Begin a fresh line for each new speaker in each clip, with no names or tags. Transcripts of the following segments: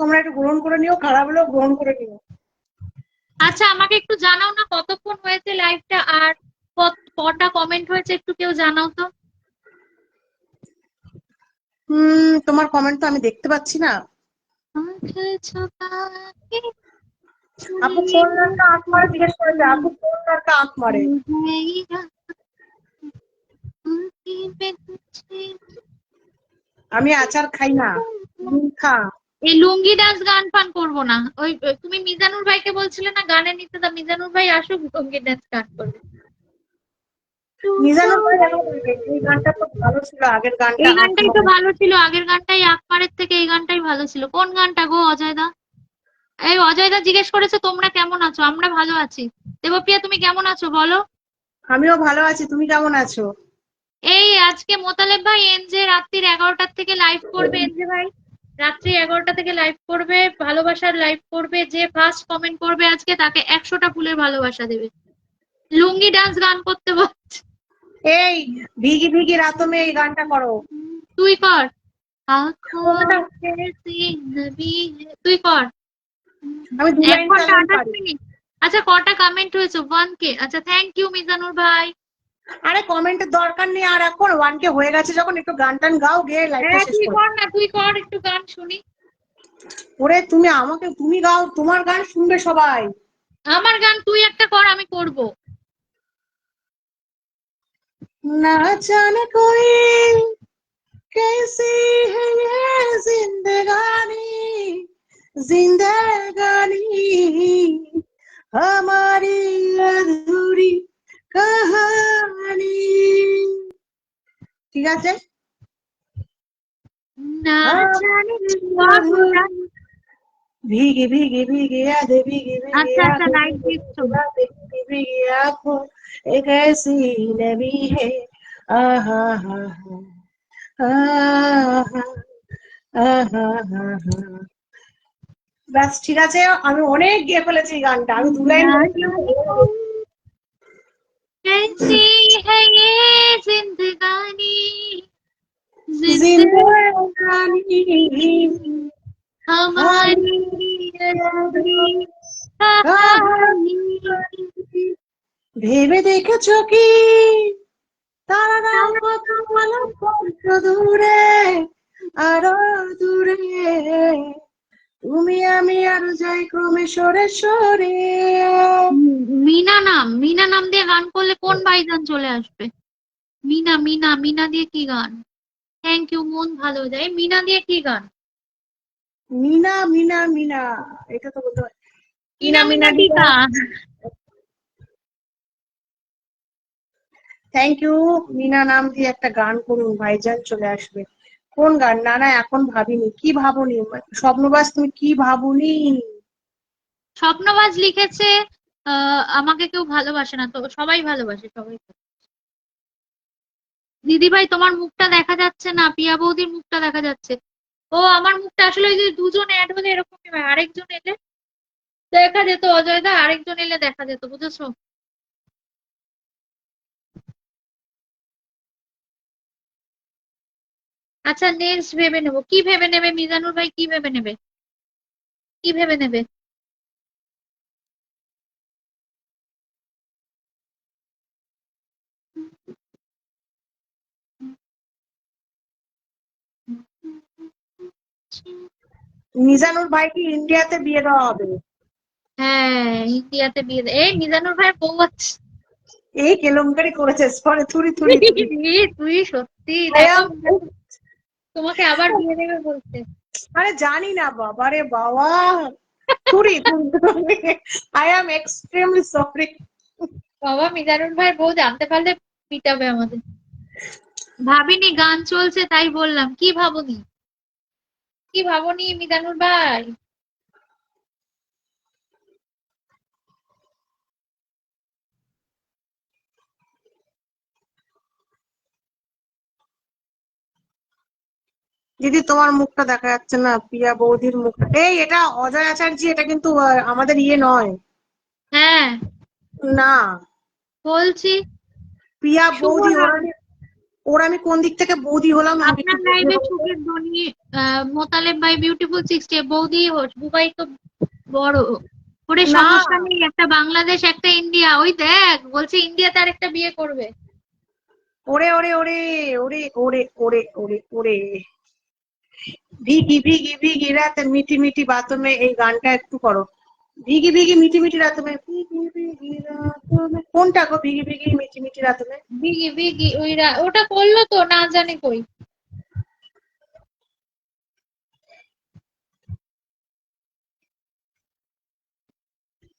তোমরা একটু গ্রহণ করে নিও খারাপ হলেও গ্রহণ করে নিও।
আচ্ছা আমাকে একটু জানাও না কতক্ষণ হয়েছে লাইভটা আর কটা কমেন্ট হয়েছে একটু কেউ জানাও তো।
হুম তোমার কমেন্ট তো আমি দেখতে পাচ্ছি না। আপু কোন নাটকা আঁক মারে জিজ্ঞেস করেছে? আপু কোন নাটকা আঁক মারে? আমি আচার খাই না খা।
এই লুঙ্গি ডান্স গান ফান করব না। ওই তুমি মিজানুর ভাইকে বলছিলে না গানে নিতে দা মিজানুর ভাই আসুক লুঙ্গি ডান্স গান করবে।
মিজানুর ভাই এখন এই গানটা তো ভালো ছিল আগের গানটা
এই গানটাই তো ভালো ছিল আগের গানটাই আকমারের থেকে এই গানটাই ভালো ছিল। কোন গানটা গো অজয় দা এই অজয় দা জিজ্ঞেস করেছে তোমরা কেমন আছো? আমরা ভালো আছি। দেবপ্রিয়া তুমি কেমন আছো? বলো।
আমিও ভালো আছি তুমি কেমন আছো?
এই আজকে মোতালেব ভাই এনজে রাত্রির এগারোটার থেকে লাইভ করবে এনজে ভাই। রাত্রি এগারোটা থেকে লাইভ করবে ভালোবাসার লাইভ করবে যে ফার্স্ট কমেন্ট করবে আজকে তাকে একশোটা ফুলের ভালোবাসা দেবে। লুঙ্গি ডান্স গান করতে বলছে।
এই ভিগি ভিগি রাতমে এই গানটা করো।
তুই কর। তুই কর। আচ্ছা কটা কমেন্ট হয়েছে? ওয়ান কে আচ্ছা থ্যাংক ইউ মিজানুর ভাই।
আরে কমেন্টের দরকার নেই আর এখন ওয়ান কে হয়ে গেছে যখন একটু গান টান গাও গিয়ে লাইভটা
হ্যাঁ
শেষ
তুই
করো
কর না তুই কর একটু গান শুনি
ওরে তুমি আমাকে তুমি গাও তোমার গান শুনবে সবাই
আমার গান তুই একটা কর আমি করব
ना जाने कोई कैसी है ये जिंदगानी जिंदगानी हमारी अधूरी कहानी ঠিক আছে
না জানি কর গান।
भीगी भीगी भीगी आधे भीगी भीगी
अच्छा, अच्छा,
आधे
लाइट
भीगी,
दिख तो।
आधे भीगी भीगी आंखों एक ऐसी नबी है आहा हा हा आहा আহা হা হা ব্যাস ঠিক আছে আমি অনেক গিয়ে ফেলেছি এই গানটা আমি দু লাইন
कैसी है ये जिंदगानी
জিন্দাগানি
हमारी अधूरी कहानी
ভেবে দেখেছো কি তারা কত ভালো কত দূরে আরো দূরে তুমি আমি আরও যাই ক্রমে সরে সরে।
মিনা নাম মিনা নাম দিয়ে গান করলে কোন ভাইজান চলে আসবে? মিনা মিনা মিনা দিয়ে কি গান? থ্যাংক ইউ মন ভালো যায়। মিনা দিয়ে কি গান?
মিনা মিনা মিনা এটা তো বলতে হয়
মিনা মিনা টিকা
থ্যাংক ইউ মিনা নাম দিয়ে একটা গান করুন ভাইজান চলে আসবে। কোন গান? না না, এখন ভাবিনি। কি ভাবনি? স্বপ্নবাস তুমি কি ভাবনি?
স্বপ্নবাজ লিখেছে আমাকে কেউ ভালোবাসে না, তো সবাই ভালোবাসে, সবাই। দিদি ভাই তোমার মুখটা দেখা যাচ্ছে না, পিয়া বৌদির মুখটা দেখা যাচ্ছে। ও, আমার মুখটা আসলে ওই যে দুজন অ্যাড হলে এরকমই হয়, আরেকজন এলে দেখা যেত, অজয় দা, আরেকজন এলে দেখা যেত, বুঝেছ? আচ্ছা নেক্সট ভেবে নেব। কি ভেবে নেবে মিজানুর ভাই? কি ভেবে নেবে? কি ভেবে নেবে?
মিজানুর ভাই কি ইন্ডিয়াতে বিয়ে দেওয়া হবে।
হ্যাঁ ইন্ডিয়াতে বিয়ে এই মিজানুর ভাই বউ আছে।
এই কেলেঙ্কারি করেছে পরে থুরি থুরি।
তুই সত্যি দেখো, তোমাকে আবার বিয়ে দেবে বলছে
আরে জানি না বাবা রে বাবা। থুরি আই এম এক্সট্রিমলি সরি
বাবা মিজানুর ভাই বউ জানতে পারলে পিটাবে আমাদের। ভাবিনি গান চলছে তাই বললাম। কি ভাবনি? কি ভাবনি মিজানুর ভাই?
দিদি তোমার মুখটা দেখা যাচ্ছে না প্রিয়া বৌদির মুখটা। এই এটা অজয় আচার্য এটা কিন্তু আমাদের ইয়ে নয়।
হ্যাঁ।
না।
বলছি। প্রিয়া
বৌদি ওরা। আমি- কোন দিক থেকে বৌদি হলাম
আপনার লাইভে সুখের ধ্বনি মোতালেব ভাই বিউটিফুল সিক্সটি বৌদি হোস বুবাই তো বড়। ওরে সমস্যা নেই একটা বাংলাদেশ একটা ইন্ডিয়া ওই দেখ বলছে ইন্ডিয়াতে আরেকটা বিয়ে করবে।
ওরে ওরে ওরে ওরে ওরে ওরে ওরে ওরে। ভিগি ভিগি ভিগি রাতে মিটি মিটি বাতমে এই গানটা একটু করো। ভিগি ভিগি মিটি মিটি রাতমে ভিগি ভিগি রাতমে কোনটা গো ভিগি ভিগি মিটি মিটি রাতমে
বিগি বিগি ওই ওটা করল তো না জানি কই।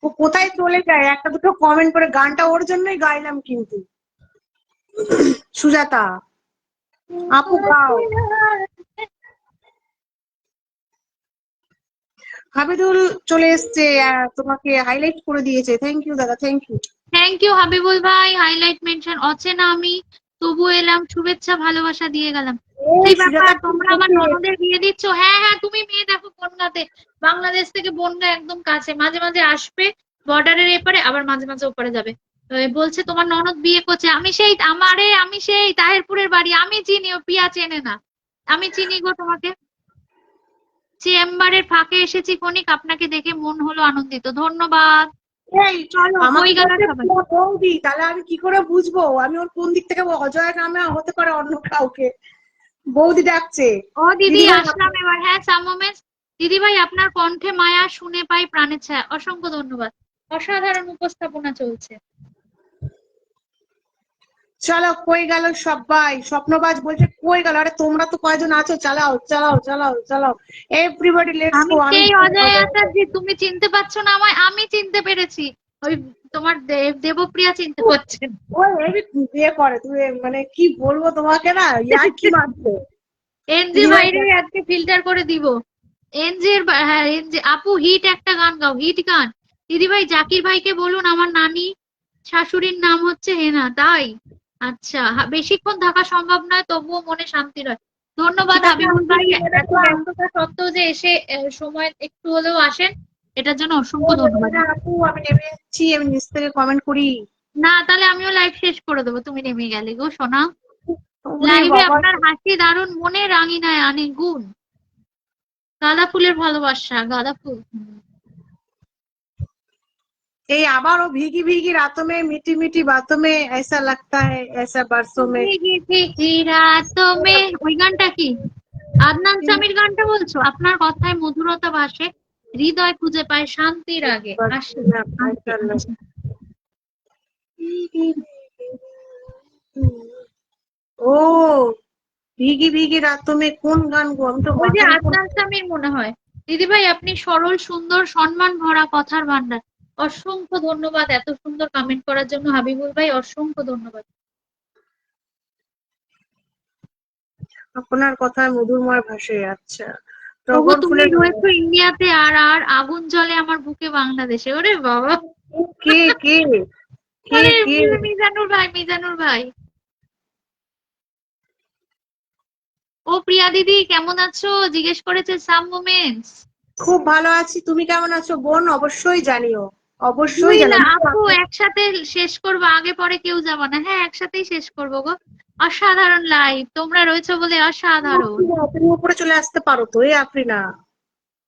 ও কোথায় চলে যায়? একটা দুটো কমেন্ট করে গানটা ওর জন্যই গাইলাম কিন্তু। সুজাতা আপু গাও। হাবিদুল চলে এসছে তোমাকে হাইলাইট করে দিয়েছে। থ্যাংক ইউ দাদা thank you
thank you Habibul ভাই। হাইলাইট মেনশন অচেনা আমি। তবু এলাম শুভেচ্ছা ভালোবাসা দিয়ে গেলাম। এই ব্যাপার তোমরা আমার ননদের বিয়ে দিচ্ছ? হ্যাঁ হ্যাঁ তুমি মেয়ে দেখো বনগাঁতে। বাংলাদেশ থেকে বনগা একদম কাছে। মাঝে মাঝে আসবে বর্ডারের এপারে আবার মাঝে মাঝে ওপারে যাবে। বলছে তোমার ননদ বিয়ে করছে। আমি সেই আমারে আমি সেই তাহেরপুরের বাড়ি। আমি চিনি ও পিয়া চেনে না। আমি চিনি গো তোমাকে। চেম্বারের ফাঁকে এসেছি ক্ষণিক আপনাকে দেখে মন হলো আনন্দিত। ধন্যবাদ।
এই চলো? বৌদি তাহলে আমি কি করে বুঝব? আমি ওর কোন দিক থেকে অজয় নামে হতে পারে অন্য কাউকে। বৌদি ডাকছে।
ও দিদি আসলাম এবার। হ্যাঁ সাম মোমেন্টস। দিদি ভাই আপনার কণ্ঠে মায়া শুনে পাই প্রাণের ছায়া। অসংখ্য ধন্যবাদ। অসাধারণ উপস্থাপনা চলছে।
চলো কই গেল সবাই। স্বপ্নবাজ বলছে কই গেল? আরে তোমরা তো কয়জন আছো চালাও চালাও চালাও চালাও। এভরিবডি লেটস গো আমি
সেই অজয় আচার্য তুমি চিনতে পারছ না আমায়? আমি চিনতে পেরেছি। ওই তোমার দেব দেবপ্রিয়া চিনতে পারছেন
ওই এই বিয়ে করে? তুমি মানে কি বলব তোমাকে না? ইয়ার কি মারছে?
এনজি ভাইরে আজকে ফিল্টার করে দিব। এনজির হ্যাঁ এনজি আপু হিট একটা গান গাও হিট গান। দিদি ভাই জাকির ভাইকে বলুন আমার নানি শাশুড়ির নাম হচ্ছে হেনা তাই? আচ্ছা বেশিক্ষণ থাকা সম্ভব নয় তবুও মনে শান্তি রয়। ধন্যবাদ হাবিবুল ভাই এত ব্যস্ততা সত্ত্বেও যে এসে সময় একটু হলেও আসেন এটার জন্য অসংখ্য ধন্যবাদ
আপু আমি নেমে যাচ্ছি আমি নিচ থেকে কমেন্ট করি।
না তাহলে আমিও লাইভ শেষ করে দেবো তুমি নেমে গেলে গো সোনা। লাইভে আপনার হাসি দারুণ মনে রাঙিনায় আনে গুণ গাঁদা ফুলের ভালোবাসা গাঁদা ফুল। হুম।
এই আবারও ভিগি ভিগি रातों में मीठी मीठी बातों में ऐसा लगता है ऐसा बरसों में
ভিগি ভিগি রাতো মে ওই গানটা কি আদনান সামির গানটা বলছো আপনার কথায় মধুরতা ভাসে হৃদয় খুঁজে পায় শান্তির আগে আসে আসে, আসে।
ও ভিগি ভিগি রাতों में কোন গান গো আমি তো
ওই যে
মাথায়
আদনান সামির মনে হয় দিদি ভাই আপনি সরল সুন্দর সম্মান ভরা কথার ভান্ডার অসংখ্য ধন্যবাদ এত সুন্দর কমেন্ট করার জন্য। হাবিবুল ভাই অসংখ্য ধন্যবাদ।
আপনার কথায় মধুরময় ভাসে আচ্ছা টগর
তুমি রয়েছো ইন্ডিয়াতে আর আর আগুন জ্বলে আমার বুকে বাংলাদেশে। ওরে বাবা।
কে কে?
মিজানুর ভাই মিজানুর ভাই। ও প্রিয়া দিদি কেমন আছো? জিজ্ঞেস করেছে সাম মোমেন্টস।
খুব ভালো আছি। তুমি কেমন আছো? বোন অবশ্যই জানিও। অবশ্যই
আপু একসাথে শেষ করব আগে পরে কেউ যাব না। হ্যাঁ একসাথেই শেষ করব গো। অসাধারণ লাইভ তোমরা রয়েছো বলে অসাধারণ।
তুমি উপরে চলে আসতে পারো তো এই আফরিনা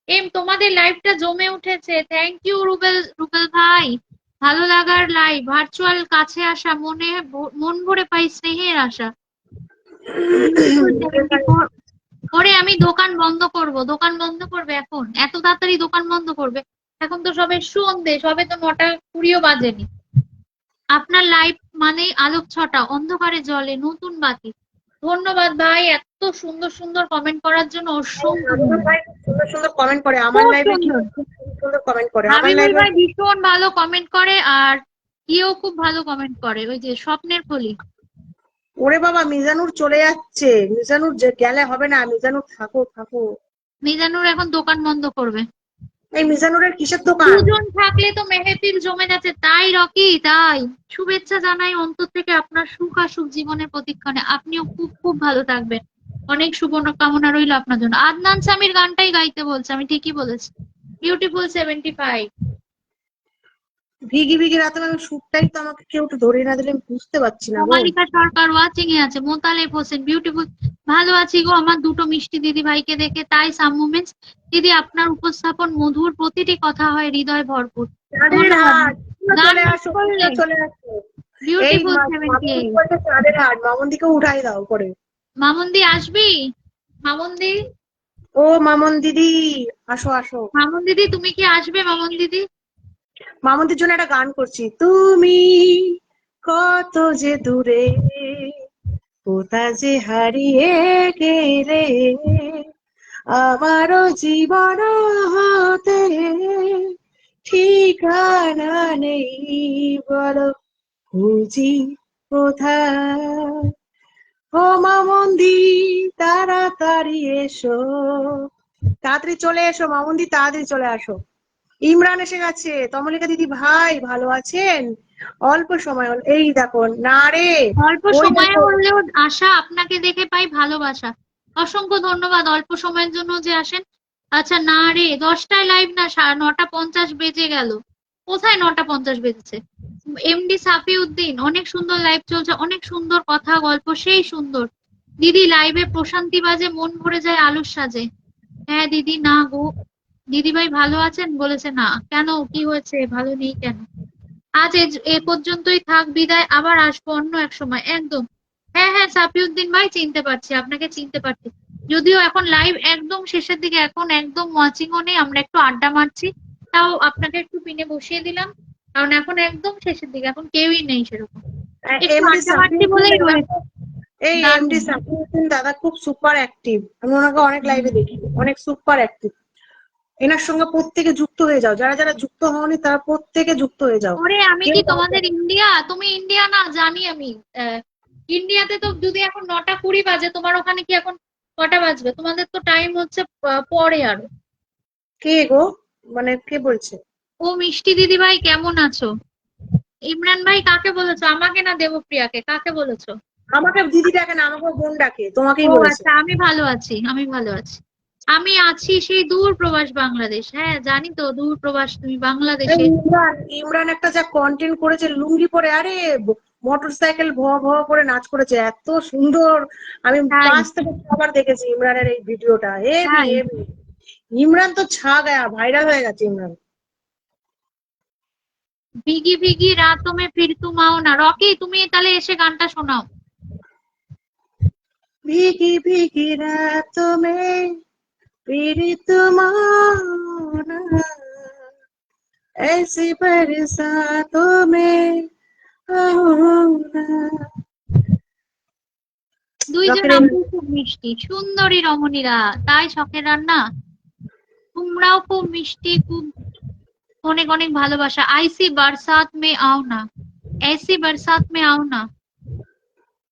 এম তোমাদের লাইভটা জমে উঠেছে। থ্যাংক ইউ রুবেল রুবেল ভাই। ভালো লাগার লাইভ ভার্চুয়াল কাছে আসা মনে মন ভরে পাই স্নেহের আশা। ওরে আমি দোকান বন্ধ করব দোকান বন্ধ করবে এখন? এত তাড়াতাড়ি দোকান বন্ধ করবে? এখন তো সবে সন্ধে সবে তো নটা কুড়িও বাজেনি। আপনার লাইভ মানেই আলোক ছটা অন্ধকারে জলে নতুন বাতি। ধন্যবাদ ভাই এত সুন্দর সুন্দর কমেন্ট করার জন্য অসংখ্য
সুন্দর সুন্দর কমেন্ট করে আমার লাইভে
সুন্দর।
সুন্দর কমেন্ট করে আমার লাইভে
ভাই ভীষণ ভালো কমেন্ট করে আর কেউ খুব ভালো কমেন্ট করে ওই যে স্বপ্নের কলি
ওরে বাবা মিজানুর চলে যাচ্ছে। মিজানুর যে গেলে হবে না মিজানুর থাকো থাকো।
মিজানুর এখন দোকান বন্ধ করবে।
এই মিজানুরের কিসের দোকান?
দুজন থাকলে তো মেহেফিল জমে যাচ্ছে। তাই, রকি, তাই। শুভেচ্ছা জানাই অন্তর থেকে আপনার সুখ আসুক জীবনের প্রতীক্ষণে। আপনিও খুব খুব ভালো থাকবেন। অনেক শুভ কামনা রইল আপনার জন্য। আদনান সামির গানটাই গাইতে বলছে, আমি ঠিকই বলেছি। বিউটিফুল সেভেন্টি ফাইভ
ভিগি ভিগি রাতে আমি শুটটাই তো আমাকে কেউ একটু ধরে না দিলে আমি বুঝতে পারছি না
মালিকা সরকার ওয়াচিং এ আছে মোতালেব হোসেন বিউটিফুল ভালো আছি গো আমার দুটো মিষ্টি দিদি ভাইকে দেখে তাই সাম মোমেন্টস দিদি আপনার উপস্থাপন মধুর প্রতিটি কথা হয় হৃদয় ভরপুর।
মামুন্দিকে উঠাই দাও করে
মামুন্দি আসবি? মামুন্দি?
ও মামন দিদি আসো আসো।
মামুন দিদি তুমি কি আসবে মামুন দিদি?
মামুন্দির জন্য একটা গান করছি। তুমি কত যে দূরে, কোথা যে হারিয়ে গেলে, আমারও জীবন হতে ঠিকানা নেই বড় খুঁজি কোথায়? ও মামন্দি, তাড়াতাড়ি এসো। তাড়াতাড়ি চলে এসো, মামন্দি, তাড়াতাড়ি চলে আসো। ইমরান এসে গেছে। তমলিকা দিদি ভাই ভালো আছেন? অল্প সময় এই দেখো না রে।
অল্প সময়ে হলেও আশা আপনাকে দেখে পাই ভালোবাসা। অসংখ্য ধন্যবাদ অল্প সময়ের জন্য যে আসেন। আচ্ছা না রে দশটায় লাইভ না নটা পঞ্চাশ বেজে গেল। কোথায় নটা পঞ্চাশ বেজেছে? এমডি সাফিউদ্দিন অনেক সুন্দর লাইভ চলছে অনেক সুন্দর কথা গল্প সেই সুন্দর। দিদি লাইভে প্রশান্তি বাজে মন ভরে যায় আলুর সাজে। হ্যাঁ দিদি না গো। দিদি ভাই ভালো আছেন? বলেছে না। কেন? কি হয়েছে? ভালো নেই কেন? আজ এ- পর্যন্তই থাক বিদায়। আবার আসব অন্য এক সময়। একদম। হ্যাঁ হ্যাঁ সাফিউদ্দিন ভাই চিনতে পারছি। আপনাকে চিনতে পারছি। যদিও এখন লাইভ একদম শেষের দিকে এখন একদম ওয়াচিং ও নেই। আমরা একটু আড্ডা মারছি। তাও আপনাকে একটু পিনে বসিয়ে দিলাম। কারণ এখন একদম শেষের দিকে এখন কেউই নেই সেরকম।
এই এমডি সাকিউদ্দিন দাদা খুব সুপার অ্যাক্টিভ আমি ওনাকে অনেক লাইভে দেখি। অনেক সুপার অ্যাক্টিভ এনার সঙ্গে প্রত্যেকে যুক্ত হয়ে যাও। যারা যারা যুক্ত হওনি তারা প্রত্যেকে যুক্ত হয়ে যাও।
ওরে আমি কি তোমাদের ইন্ডিয়া? তুমি ইন্ডিয়া না জানি আমি। ইন্ডিয়াতে তো যদি এখন নটা কুড়ি বাজে তোমার ওখানে কি এখন কটা বাজবে? তোমাদের তো টাইম হচ্ছে পরে আরও।
কে গো? মানে কে বলছে?
ও মিষ্টি দিদি ভাই কেমন আছো? ইমরান ভাই কাকে বলেছ? আমাকে না দেবপ্রিয়াকে? কাকে বলেছ?
আমাকে দিদি ডাকে না আমাকে বোন ডাকে। তোমাকেই বলেছে।
আচ্ছা আমি ভালো আছি আমি ভালো আছি। আমি আছি সেই দূর প্রবাস বাংলাদেশ। হ্যাঁ জানি তো দূর প্রবাস তুমি বাংলাদেশে।
ইমরান একটা যা কন্টেন্ট করেছে লুঙ্গি পরে আরে মোটরসাইকেল ভ ভ করে নাচ করেছে এত সুন্দর। আমি
হ্যাঁ।
পাঁচ থেকে আবার দেখেছি ইমরানের এই ভিডিওটা।
হে
হ্যাঁ। ইমরান তো ছা গায়া ভাইরাল হয়ে গেছে ইমরান।
ভিগি ভিগি রাতো মে ফির তুমাও না। রকি তুমি তাহলে এসে গানটা শোনাও।
ভিগি ভিগি রাতো মে फिर तुम आना ऐसी बरसातों में आना
দুইজন
রকির
আপু খুব মিষ্টি সুন্দরী রমণীরা তাই শখের রান্না তোমরাও খুব মিষ্টি খুব অনেক অনেক ভালোবাসা আইসি বরসাত মে আও না এসি বরসাত মে আও না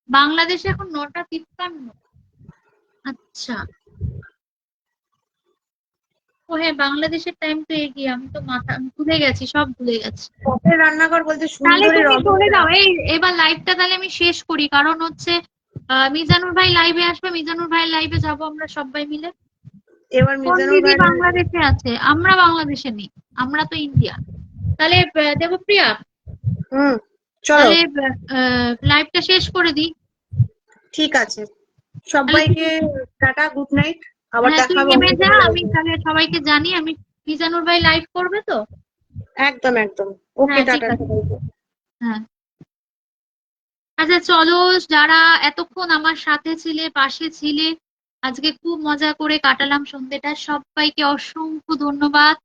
বাংলাদেশে এখন নটা তিপ্পান্ন আচ্ছা ও হ্যাঁ বাংলাদেশের টাইম তো এগিয়ে আমি তো মাথা ভুলে গেছি সব ভুলে গেছি।
পথের রান্নাঘর বলতে
তাহলে তুমি চলে যাও এই এবার লাইভটা তাহলে আমি শেষ করি কারণ হচ্ছে মিজানুর ভাই লাইভে আসবে মিজানুর ভাই লাইভে যাব আমরা সবাই মিলে।
এবার মিজানুর ভাই
বাংলাদেশে আছে? আমরা বাংলাদেশে নেই আমরা তো ইন্ডিয়া তাহলে দেবপ্রিয়া
হুম চলো।
তাহলে লাইভটা শেষ করে দিই।
ঠিক আছে। সবাইকে টাটা গুড নাইট আবার
হ্যাঁ আমি তাহলে সবাইকে জানি আমি মিজানুর ভাই লাইভ করবে তো?
একদম একদম। ওকে
হ্যাঁ,
টাটা
হ্যাঁ। আচ্ছা চলো যারা এতক্ষণ আমার সাথে ছিলে পাশে ছিলে আজকে খুব মজা করে কাটালাম সন্ধ্যেটা সবাইকে অসংখ্য ধন্যবাদ।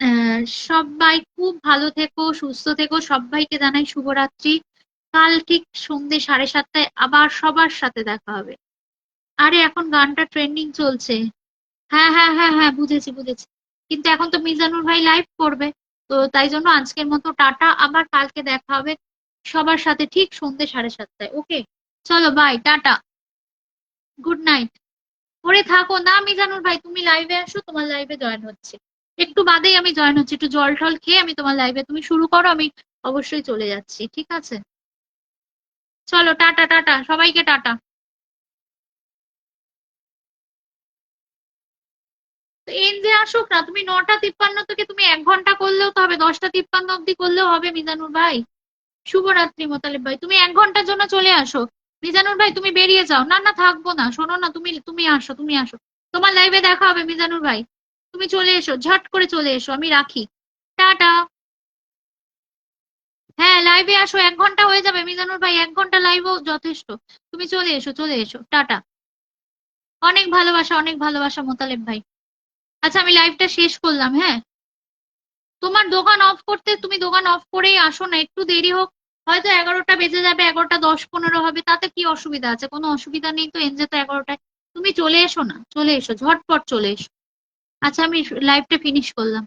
আহ, সবাই খুব ভালো থেকো সুস্থ থেকো। সবাইকে জানাই শুভরাত্রি। কাল ঠিক সন্ধ্যে সাড়ে সাতটায় আবার সবার সাথে দেখা হবে। আরে এখন গানটা ট্রেন্ডিং চলছে। হ্যাঁ হ্যাঁ হ্যাঁ হ্যাঁ বুঝেছি বুঝেছি। কিন্তু এখন তো মিজানুর ভাই লাইভ করবে। তো তাই জন্য আজকের মতো টাটা। আবার কালকে দেখা হবে সবার সাথে ঠিক সন্ধ্যে সাড়ে সাতটায়, ওকে? চলো বাই টাটা। গুড নাইট পরে থাকো। না, মিজানুর ভাই, তুমি লাইভে আসো, তোমার লাইভে জয়েন হচ্ছে। একটু বাদেই আমি জয়েন হচ্ছি, একটু জল টল খেয়ে আমি তোমার লাইভে তুমি শুরু করো, আমি অবশ্যই চলে যাচ্ছি, ঠিক আছে? চলো, টাটা টাটা, সবাইকে টাটা। এন আসুক না, তুমি নটা তিপ্পান্ন থেকে তুমি এক ঘণ্টা করলেও তো হবে, দশটা তিপ্পান্ন অব্দি করলেও হবে মিজানুর ভাই। শুভরাত্রি মোতালেব ভাই, তুমি এক ঘণ্টার জন্য চলে আসো। মিজানুর ভাই, তুমি বেরিয়ে যাও। না না, থাকব না। শোনো না, তুমি তুমি আসো তুমি আসো। তোমার লাইভে দেখা হবে মিজানুর ভাই। তুমি চলে এসো, ঝট করে চলে এসো, আমি রাখি। টাটা। হ্যাঁ লাইভে আসো, এক ঘণ্টা হয়ে যাবে। মিজানুর ভাই, এক ঘণ্টা লাইভও যথেষ্ট। তুমি চলে এসো চলে এসো। টাটা। অনেক ভালোবাসা অনেক ভালোবাসা মোতালেব ভাই। আচ্ছা আমি লাইভটা শেষ করলাম হ্যাঁ? তোমার দোকান অফ করতে, তুমি দোকান অফ করেই আসো না, একটু দেরি হোক। হয়তো এগারোটা বেজে যাবে, এগারোটা দশ পনেরো হবে, তাতে কি অসুবিধা আছে? কোনো অসুবিধা নেই তো, এনজে তো এগারোটায়। তুমি চলে এসো না, চলে এসো, ঝটপট চলে এসো। আচ্ছা আমি লাইভটা ফিনিশ করলাম।